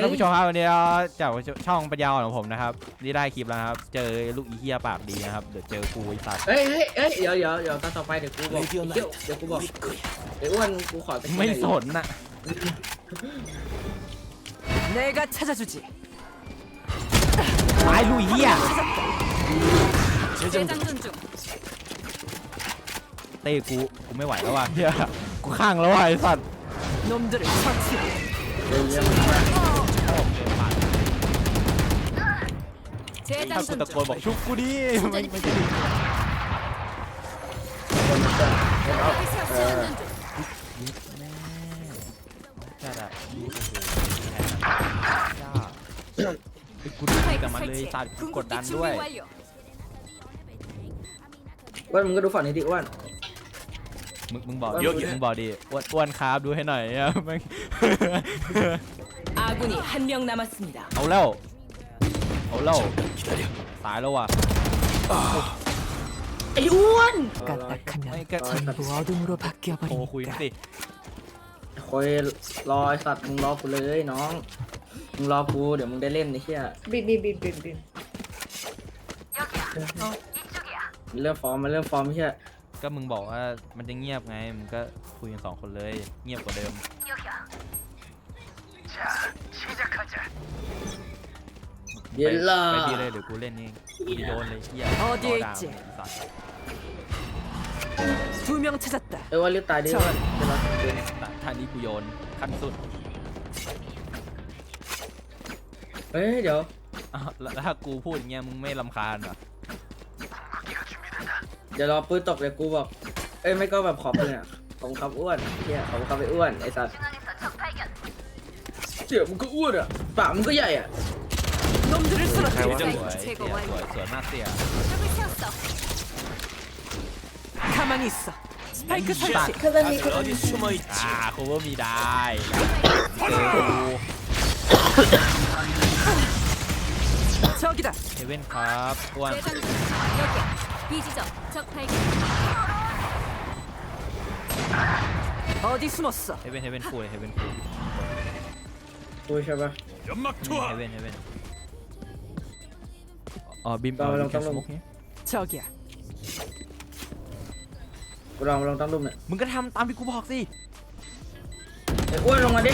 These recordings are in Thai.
ท่านผู้ชมครับวันนี้เราจากช่องปัญญาอ่อนของผมนะครับนี่ได้คลิปแล้วนะครับ เจอลูกอีเหี้ยปากดีนะครับเดี๋ยวเจอกูไอ้สัตว์ เฮ้ยเฮ้ยเฮ้ยเดี๋ยวเดี๋ยวเดี๋ยวตอนต่อไปเดี๋ยวกูบอกเดี๋ยวเดี๋ยวกูบอกไอ้อ้วนกูขอตะกี้ ไม่สนน่ะ 내가 찾아주지. ตายลูกอีเหี้ย 재장전 중. เต้กูกูไม่ไหวแล้วว่ะเหี้ยกูข้างแล้วว่ะไอ้สัตว์ 놈들을 처치. เดี๋ยวเดี๋ยว ถ้ากู 재장전 ตะโกน 중. บอกชุบกูดิไม่ไม่ใช่ดิ คนมันจะเอาเออ แม่จัดอะโอ้โหแพ้จ้าไอ้กูดีกับมันเลยสัตว์กูกดดันด้วย 완료. อ้วนมึงก็ดูฝั่งนี้ดิอ้วน มึงมึงบอก เยอะ มึงบอกดิอ้วนอ้วนครับดูให้หน่อยอะแม่ง 아군이 한 명 남았습니다. เอาแล้ว เอาแล้วตายแล้วว่ะ ไอ้อ้วน 까딱하면 그러니까 전부 어둠으로 โทรคุย 바뀌어 สิ 버리니까. คอยรอไอ้สัตว์มึงรอกูเลยน้องมึงรอกูเดี๋ยวมึงได้เล่นไอ้เหี้ย บินบินบินบินบิน มันเริ่มฟอร์มมันเริ่มฟอร์มไอ้เหี้ย ก็มึงบอกว่ามันจะเงียบไงมึงก็คุยกันสองคนเลย เงียบกว่าเดิม เดี๋ยวล่ะ ไปดีเลยเดี๋ยวกูเล่นเองกูจะโยนเลยเฮีย อ๋อดี รด่า จริง ไอ้สัตว์ 두 명 찾았다. เออว่ารีบตายดิอ้วนเดี๋ยวเราเดี๋ยว แต่ท่านี้กูโยนขั้นสุด เฮ้ยเดี๋ยว อ้าวแล้วแล้วถ้ากูพูดอย่างเงี้ยมึงไม่ลำคาญเหรอ เดี๋ยวรอปืนตกเดี๋ยวกูบอกเอ้ยไม่ก็แบบขอบเลยอ่ะของคำอ้วนเหี้ยของคำไปอ้วนไอ้สัตว์เสียมึงก็อ้วนอ่ะปากมึงก็ใหญ่อ่ะ 를 쓰러 제거 가만히 있어. 스파이크 설치. 그건 이거 어디 숨어 있지? 아, 고범이다. 저기다. 대웬 갑 보안. 어디 숨었어? 해변 해변 포해 해변 포. 보셔봐. 연막 투하. 해변 해변. อ๋อบิม เราเราต้องลง สมุกนี้ 저기야. กูลองลองตั้งรูปเนี่ย มึงก็ทำตามที่กูบอกสิ ไอ้อ้วนลงมาดิ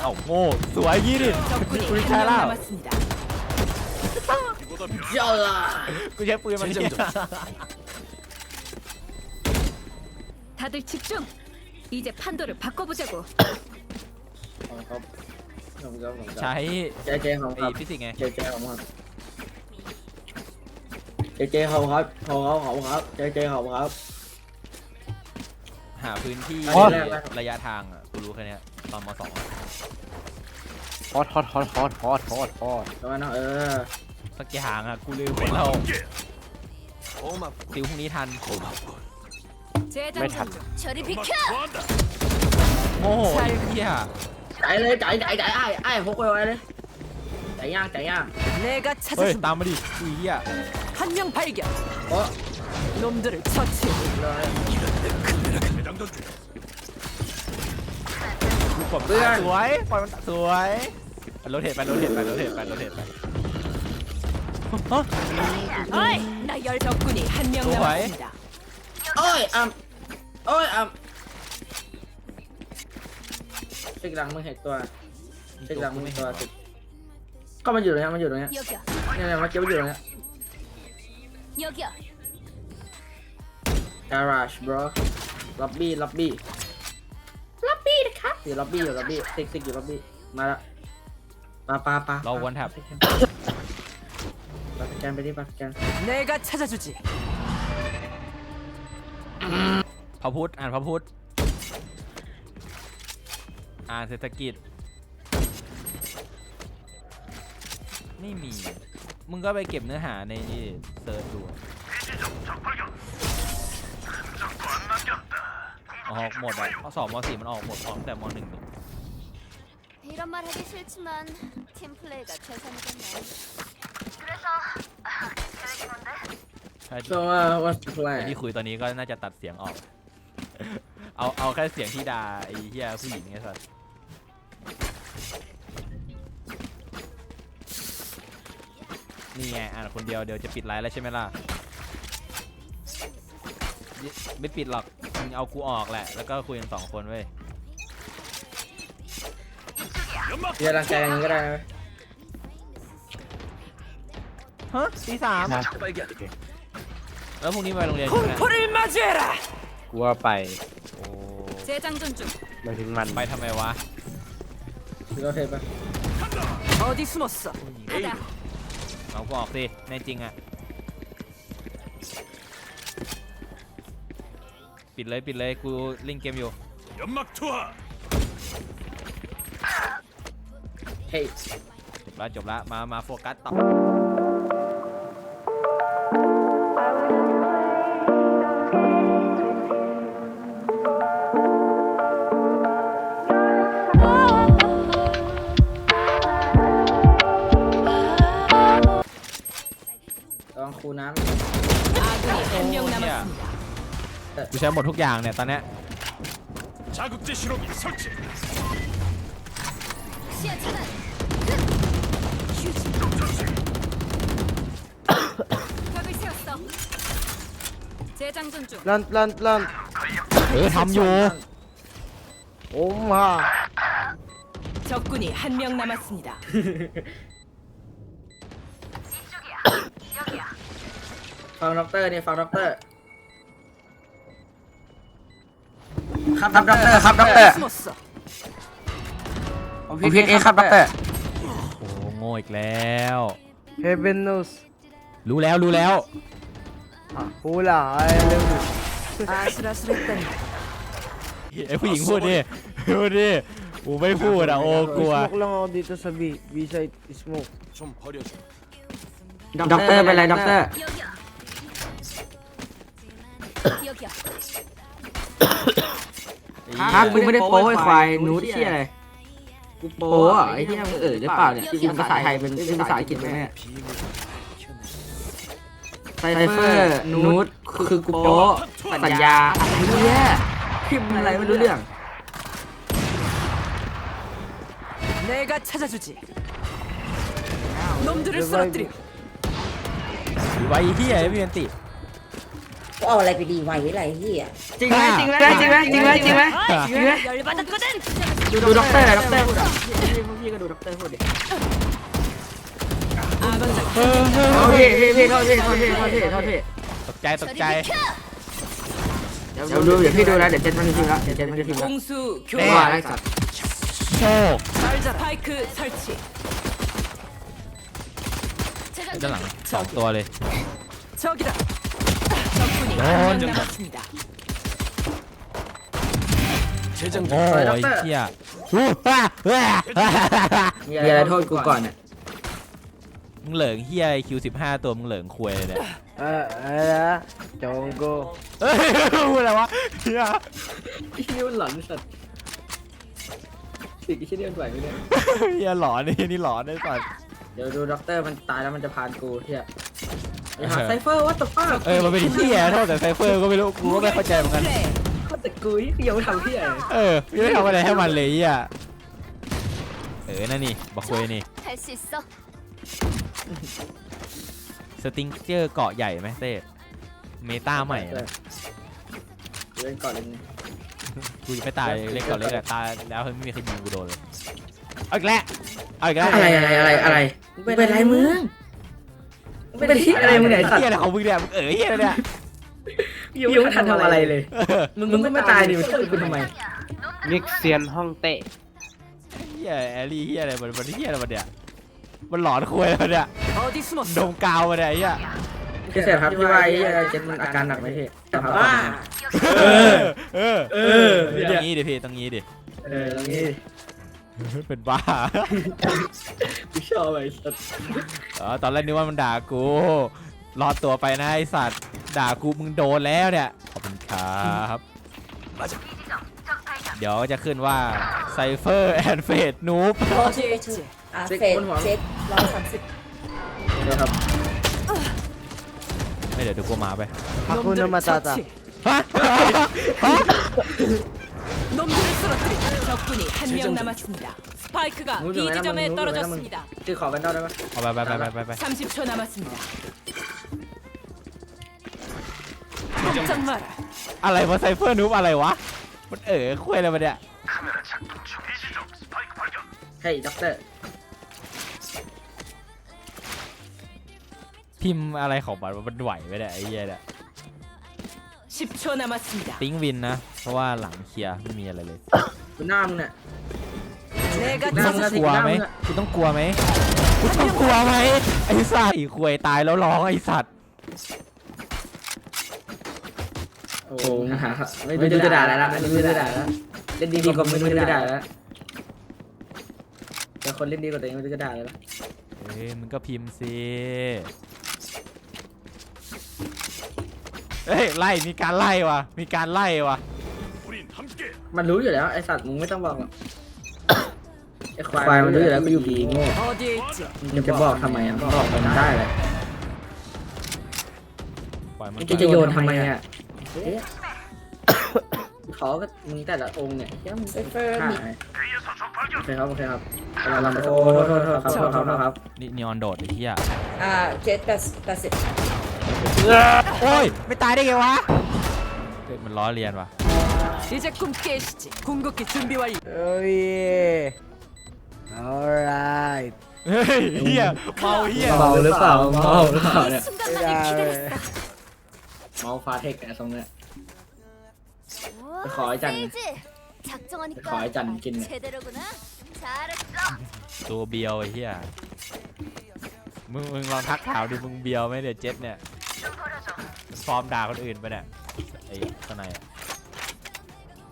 เอ้าโง่สวยยี่ดิ 적군이 우리 한 명 잘라. 남았습니다. เจ้าล่ะ กูใช้ปืนมันเนี่ย 다들 집중 이제 판도를 바꿔보자고 ของเขาของเขาของเขา ใช้ เจเจของค ไอ้ รับ ฟิสิกส์ไง เจเจของครับ เจเจของครับของเขาของครับเจเจของครับ หาพื้นที่ อ๋อแรกแรก ระยะทางอ่ะกูรู้แค่เนี้ยตอนมสองอะ ฮอตฮอตฮอตฮอตฮอตฮอตฮอต ตอนนั้นเออ สักอย่างอ่ะกูลืมหมดแล้วติวพรุ่งนี้ทัน 재장전 중 저리 비켜 โง่ไอ้เหี้ย ใจเลยใจใจใจไอ้ไอ้พกไปไว้เลย ใจย่างใจย่าง 내가 เฮ้ย 찾아준다. ตามมาดิกูเหี้ย 한 명 발견. โอ้ 놈들을 처치. เลย กูกด เพื่อน สวยปล่อยมันสวยไปรถเทปไปรถเทปไปรถเทปไปรถเทปไปฮะ 어이, 나열 적군이 한 명 좋아해? 남았습니다. โอ้ยอ่ำโอ้ยอ่ำติ๊กหลังมึงเห็นตัวติ๊กหลังมึงเห็นตัวติ๊ก ก็มันอยู่ตรงนี้มันอยู่ตรงนี้ 여기야 เนี่ยเนี่ยมันเก็บอยู่ตรงนี้ 여기야 garage bro lobby lobby lobby นะครับอยู่ lobby อยู่ lobby ติ๊กติ๊กอยู่ lobby มาละปาปาปา เราวันแท็บ ปาสแกนไปดิปาสแกน 내가 찾아주지. พระพุทธอ่านพระพุทธอ่านเศรษฐกิจ ไม่มี มึงก็ไปเก็บเนื้อหาในนี่เซิร์ชดูออกหมดอ่ะข้อสอบมสี่มันออกหมดพร้อมแต่มหนึ่งนี่ 이런 말 하기 싫지만 팀 플레이가 최선이겠네 그래서 계획이 뭔데? ใช่ so uh, what's the ไอ้ plan ที่คุยตอนนี้ก็น่าจะตัดเสียงออก เอาเอาแค่เสียงที่ด่าไอ้เหี้ยผู้หญิงไงสัส นี่ไงอ่านคนเดียวเดี๋ยวจะปิดไลน์แล้วใช่ไหมล่ะไม่ปิดหรอกมึงเอากูออกแหละ แล้วก็คุยกันสองคนเว้ย อย่ารังแกอย่างนี้ก็ได้นะเว้ย ฮะตีสาม นะ แล้วพรุ่งนี้ไปโรงเรียนใช่ไหม 공포를 맞이해라. กูว่าไป โอ้ 재장전 중. หมายถึงมัน ไปทำไมวะ ถือว่าเทปปะ 어디 숨었어? 가자. เอากออกสิในจริงอะปิดเลยปิดเลยกูเล่งเกมอยู่ ยมักทัวเฮ้ย จบละจบละมามาโฟกัสต่อ คูน้ 아군이 한 명 남았습니다. กูใช้หมดทุกอย่างเนี่ยตอนเนี้ย 자국제 실험기 설치 시야 차단. 벽을 세웠어. 재장전 중. ลันลันลัน เออทำอยู่ โอ้มา 적군이 한 명 남았습니다. ฟังด็อกเตอร์นี่ฟังด็อกเตอร์ ครับครับด็อกเตอร์ครับด็อกเตอร์ 숨었어. ผมพิดเองครับด็อกเตอร์ โอ้โง่อีกแล้ว เฮเบนนูส รู้แล้วรู้แล้ว ฮูล่าไอ้เร็ว 아슬아슬했다니. ไอผู้หญิงพูดดิพูดดิกูไม่พูดอ่ะโอ้กลัว smoke lang ako dito sa B B side smoke 좀 버려줘 ด็อกเตอร์เป็นไรด็อกเตอร์ 여기야. 여기야. ฮะกูไม่ได้โป้ไอ้ควายหนูเที่ยอะไรกูโป้อะไอ้ที่มึงเอ๋ยหรือเปล่าเนี่ยพิมพ์ภาษาไทยเป็นเป็นภาษาอังกฤษไหมเนี่ย ไซเฟอร์นูดคือกูโป้สัญญาอะไรเนี่ยพิมพ์อะไรไม่รู้เรื่อง 내가 찾아주지. 놈들을 쓰러뜨려. ไว้เฮียไม่มีอันติ เอาอะไรไปดีไว้ไรที่อะจริงไหมจริงไหมจริงไหมจริงไหมจริงไหมจริงไหมดูดูด็อกเตอร์ด็อกเตอร์พี่ก็ดูด็อกเตอร์พูดดิโอเคพี่พี่เท่าที่โทษพี่โทษพี่เท่าที่ตกใจตกใจเดี๋ยวดูเดี๋ยวพี่ดูนะเดี๋ยวเจ็ดมันจะงละเดี๋ยวเจ็ดมันจะทิ้งละว่าไรสัตว์โชคด้านหลังสองตัวเลย 한 명 좀- 남았습니다. โอ้ยเฮียอู้ว้าว้า มีอะไรโทษกูก่อนเนี่ย มึงเหลิงเฮียคิวสิบห้าตัวมึงเหลิงควยเลยเนี่ย เอออะไรนะจงโก เฮ้ยพูดอะไรวะเฮีย ไอ้นี่มันหลอนสัตว์สิ่งที่นี่มันไหวไหมเนี่ย เฮียหลอนนี่นี่หลอนไอ้สัส เดี๋ยวดูด็อกเตอร์มันตายแล้วมันจะพานกูเฮีย ไซเฟอร์ว่าตะป้าเออมันเป็นที่แย่เท่าแต่ไซเฟอร์ก็ไม่รู้กูก็ไม่เข้าใจเหมือนกันก็แต่กูยังไม่ทำที่ไหนเออยังไม่ทำอะไรให้มันเลยอะเออนั่นนี่บอกคุยนี่สติงเจอร์เกาะใหญ่ไหมเต้เมตาใหม่เล่นเกาะเล็กกูจะไม่ตายเล่นเกาะเล็กต่ตายแล้วไม่มีใครยิงกูโดนเลยเอาอีกแล้วเอาอีกแล้วอะไรอะไรอะไรอะไรเป็นไรมึง เป็นที่อะไรมึงไหนสัตว์เฮียอะไรของมึงเนี่ยมึงเอ๋ยเฮียเนี่ยยังไม่ทันทำอะไรเลย มึงมึงก็ไม่ตายดิมึงจะกูทำไมนิกเซียนห้องเตะเฮียแอลลี่เฮียอะไรมันมันเฮียอะไรมันเนี่ยมันหลอนคุยมันเนี่ยดงกาวมาเนี่ยเฮียพี่เสร็จครับพี่ว่าไอ้เจ็ดมันอาการหนักไหมพี่ครับว่าเออเออเออตรงนี้ดิพี่ตรงนี้ดิเออตรงนี้เป็นบ้า ชอบไอ้สัตว์ เออตอนแรกนึกว่ามันด่ากู รอดตัวไปนะไอสัตว์ ด่ากูมึงโดนแล้วเนี่ย ขอบคุณครับ เดี๋ยวจะขึ้นว่าไซเฟอร์แอนเฟดนูบ โอเคถูกอ่ะเฟสเจ็ดร้อยสามสิบ นะครับ ไม่เดี๋ยวดูกูมาไป ฮักคุนมาตาตา 처치. ฮะ 놈들을 쓰러뜨려. 적군이 한 명 남았습니다. 스파이크가 누구 B 좀 해라, 지점에 누구 좀 해라, 떨어졌습니다. ชื่อขอแวนดอลได้ปะ เอาไปไปไปไปไปไป 30초 남았습니다. 꼼짝 마라. อะไรวะไซเฟอร์นูบอะไรวะ มันเอ๋อคุยอะไรมาเนี่ย เฮ้ยด็อกเตอร์ พิมพ์อะไรของมันวะมันไหวไหมเนี่ยไอ้เหี้ยเนี่ย 10초 남았습니다. ติ้งวินนะ เพราะว่าหลังเคลียร์ไม่มีอะไรเลย คุณหน้ามึงเนี่ย 내가 ห นั่งกลัวไหมคุณต้องกลัวไหมคุณต้องกลัวไหมไอสัตว์ควยตายแล้วร้องไอสัตว์โอ้โหหาไม่รู้จะด่าอะไรละไม่รู้จะด่าแล้วเล่นดีดีกว่าไม่รู้จะด่าแล้วแต่คนเล่นดีกว่าตัวเองไม่รู้จะด่าอะไรละเอ้ยมึงก็พิมพ์สิเอ้ยไล่มีการไล่วะมีการไล่วะมันรู้อยู่แล้วไอสัตว์มึงไม่ต้องบอกหรอก ควายมันรู้อยู่แล้วก็อยู่ดีโง่ 어디에 있지? มึงจะบอกทำไมอ่ะบอกมันได้เลย ปล่อยมัน มึง ไป จะโยนทำไมอ่ะเขาก็มึงแต่ละองค์เนี่ย เดี๋ยวมึงไปเฟิร์ม ฆ่า อีก ไงโอเคครับโอเคครับเราลำไปโทษโทษโทษครับโทษครับโทษครับ นี่นีออนโดดไอ้เหี้ย อ่าเจ็ดแปดแปดสิบ โอ้ยไม่ตายได้ไงวะเฮ้ยมันล้อเลียนว่ะ 이제 꿈 깨시지. 궁극기 준비 완료. เอ้ย alright เฮ้ยเหี้ยเมาเหี้ย เมาหรือเปล่าเมาหรือเปล่าเนี่ย 순간만을 기다렸어. เมาฟาเทคไอ้ตรงเนี้ย 와, khỏi chẳng. 세이지. 작정하니까 khỏi chẳng kinh. 제대로구나. 잘했어. ตัวเบียวไอ้เหี้ยมึงมึงลองทักถามดิมึงเบียวไหมเนี่ยเจ็ดเนี่ยฟอร์มด่าคนอื่นไปเนี่ยไอ้ข้างในอะ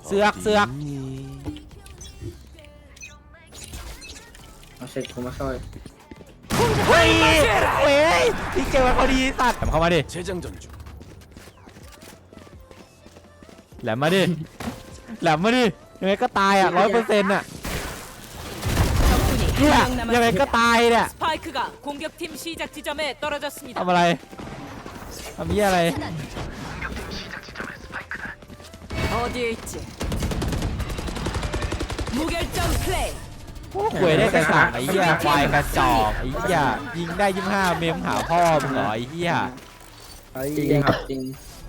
เสือกเสือก เอาเช็คผมมาช่วย เฮ้ยเฮ้ยพี่เจอมาพอดีสัตว์แหลมเข้ามาดิ 재장전 중. แหลมมาดิแหลมมาดิยังไงก็ตายอ่ะร้อยเปอร์เซ็นต์อ่ะ 적군이 เนี่ย 한 명 ยังไงก็ 남았습니다. ตายเนี่ย 스파이크가 공격팀 시작 지점에 떨어졌습니다. ทำอะไรทำเหี้ยอะไร 어디에 있지? 무결점 플레이. หวยได้กระสังไอ้เหี้ยควายกระจอกไอ้เหี้ยยิงได้ยี่ห้าเมมหาพ่อมึงเหรอไอ้เหี้ยไอ้จริงครับจริง